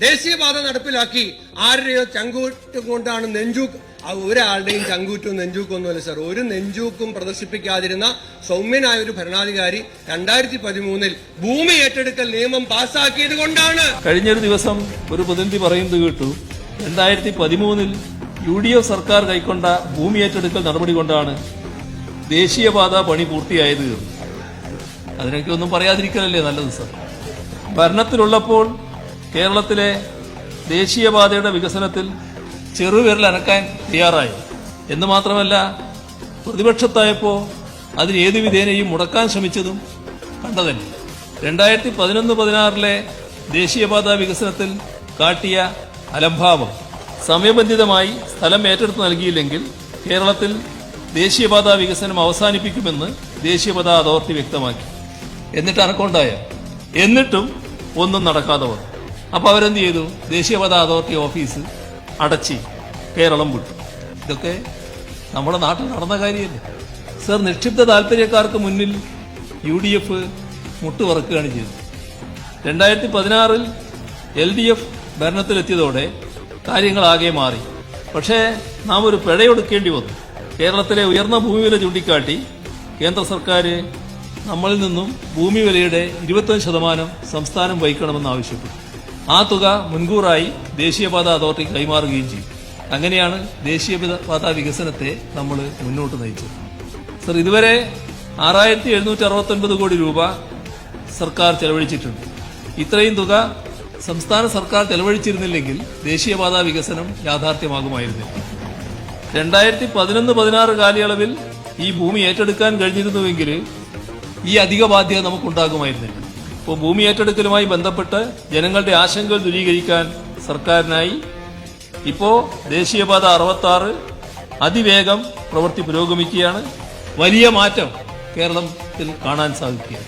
ദേശീയപാത നടപ്പിലാക്കി ആരുടെയോ ചങ്കൂറ്റം കൊണ്ടാണ് നെഞ്ചു ഒരാളുടെയും ചങ്കൂറ്റും നെഞ്ചൂക്കും ഒന്നുമല്ല സാർ. ഒരു നെഞ്ചൂക്കും പ്രദർശിപ്പിക്കാതിരുന്ന സൗമ്യനായ ഒരു ഭരണാധികാരി രണ്ടായിരത്തി പതിമൂന്നിൽ ഭൂമി ഏറ്റെടുക്കൽ നിയമം പാസാക്കിയത് കൊണ്ടാണ്. കഴിഞ്ഞൊരു ദിവസം ഒരു പ്രതിനിധി പറയുന്നത് കേട്ടു. രണ്ടായിരത്തി പതിമൂന്നിൽ യു ഡി എഫ് സർക്കാർ കൈക്കൊണ്ട ഭൂമി ഏറ്റെടുക്കൽ നടപടി കൊണ്ടാണ് ദേശീയപാത പണി പൂർത്തിയായത്. അതിനൊക്കെ ഒന്നും പറയാതിരിക്കലല്ലേ നല്ലത് സർ. ഭരണത്തിലുള്ളപ്പോൾ കേരളത്തിലെ ദേശീയപാതയുടെ വികസനത്തിൽ ചെറുവിരൽ അനക്കാൻ തയ്യാറായി. എന്ന് മാത്രമല്ല പ്രതിപക്ഷത്തായപ്പോൾ അതിന് ഏതു വിധേനയും മുടക്കാൻ ശ്രമിച്ചതും കണ്ടതന്നെ രണ്ടായിരത്തി പതിനൊന്ന് പതിനാറിലെ ദേശീയപാത വികസനത്തിൽ കാട്ടിയ അലംഭാവം സമയബന്ധിതമായി സ്ഥലം ഏറ്റെടുത്ത് നൽകിയില്ലെങ്കിൽ കേരളത്തിൽ ദേശീയപാത വികസനം അവസാനിപ്പിക്കുമെന്ന് ദേശീയപാത അതോറിറ്റി വ്യക്തമാക്കി. എന്നിട്ട് അനക്കൊണ്ടായ എന്നിട്ടും ഒന്നും നടക്കാതെ വന്നു അപ്പൊ അവരെന്ത് ചെയ്തു? ദേശീയപാത അതോറിറ്റി ഓഫീസ് അടച്ച് കേരളം വിട്ടു. ഇതൊക്കെ നമ്മുടെ നാട്ടിൽ നടന്ന കാര്യമല്ലേ? സർ നിക്ഷിപ്ത താല്പര്യക്കാർക്ക് മുന്നിൽ യു ഡി എഫ് മുട്ടുവറക്കുകയാണ് ചെയ്തത്. രണ്ടായിരത്തി പതിനാറിൽ എൽ ഡി എഫ് ഭരണത്തിലെത്തിയതോടെ കാര്യങ്ങളാകെ മാറി. പക്ഷേ നാം ഒരു പിഴയൊടുക്കേണ്ടി വന്നു. കേരളത്തിലെ ഉയർന്ന ഭൂമി വില ചൂണ്ടിക്കാട്ടി കേന്ദ്ര സർക്കാർ നമ്മളിൽ നിന്നും ഭൂമി വിലയുടെ ഇരുപത്തൊന്ന് ശതമാനം സംസ്ഥാനം വഹിക്കണമെന്ന് ആവശ്യപ്പെട്ടു. ആ തുക മുൻകൂറായി ദേശീയപാത അതോറിറ്റി കൈമാറുകയും ചെയ്യും. അങ്ങനെയാണ് ദേശീയപാത വികസനത്തെ നമ്മൾ മുന്നോട്ട് നയിച്ചത്. സർ ഇതുവരെ ആറായിരത്തി എഴുന്നൂറ്റി അറുപത്തൊൻപത് കോടി രൂപ സർക്കാർ ചെലവഴിച്ചിട്ടുണ്ട്. ഇത്രയും തുക സംസ്ഥാന സർക്കാർ ചെലവഴിച്ചിരുന്നില്ലെങ്കിൽ ദേശീയപാത വികസനം യാഥാർത്ഥ്യമാകുമായിരുന്നില്ല രണ്ടായിരത്തി പതിനൊന്ന് പതിനാറ് കാലയളവിൽ ഈ ഭൂമി ഏറ്റെടുക്കാൻ കഴിഞ്ഞിരുന്നുവെങ്കിൽ ഈ അധിക ബാധ്യത നമുക്കുണ്ടാകുമായിരുന്നില്ല. ഇപ്പോൾ ഭൂമി ഏറ്റെടുക്കലുമായി ബന്ധപ്പെട്ട് ജനങ്ങളുടെ ആശങ്കകൾ ദൂരീകരിക്കാൻ സർക്കാരിനായി ഇപ്പോൾ ദേശീയപാത അറുപത്താറ് അതിവേഗം പ്രവൃത്തി പുരോഗമിക്കുകയാണ്. വലിയ മാറ്റം കേരളത്തിൽ കാണാൻ സാധിക്കുകയാണ്.